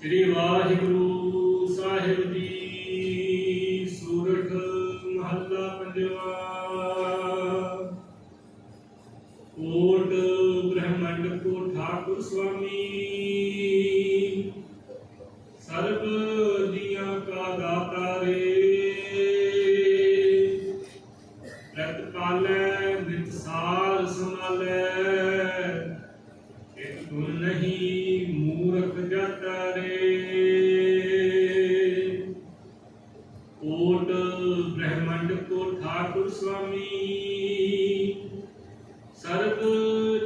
ਸ੍ਰੀ ਵਾਹਿਗੁਰੂ ਸਾਹਿਬ ਜੀ ਸੂਰਠ ਮਹੱਲਾ ਪੰਜਵਾ। ਕੋਟ ਬ੍ਰਹਮੰਡ ਕੋ ਠਾਕੁਰ ਸੁਆਮੀ ਠਾਕੁਰ ਸੁਆਮੀ। ਸਰਬ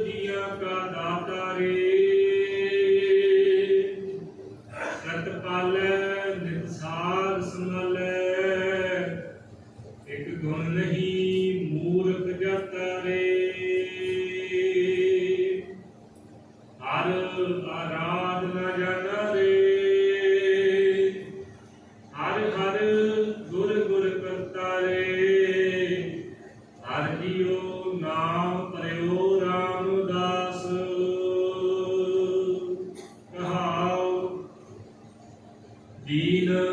ਜੀਆ ਕਾ ਦਾਤਾ ਰੇ। ਸਤ ਪਾਲੈ ਨਿਸਾਰ ਸੰਭਾਲੈ। ਇੱਕ ਗੁਣ ਨਹੀਂ, ਮੂਰਖ ਜਾਤਾ ਰੇ। ਹਰ ਆਰਾਧਨਾ ਜਾਣਾ Jede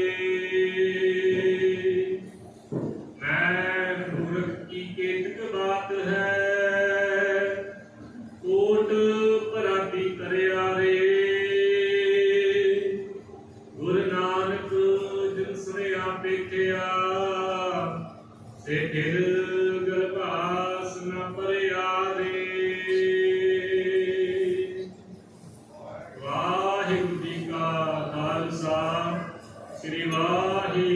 ਪੀਤਿਆ ਸੇ ਦਿਲ ਗਰਭਾਸ ਨ ਪਰਿਆ ਦੇ। ਵਾਹਿਗੁਰੂ ਜੀ ਕਾ ਖਾਲਸਾ ਸ੍ਰੀ ਵਾਹਿਗੁਰੂ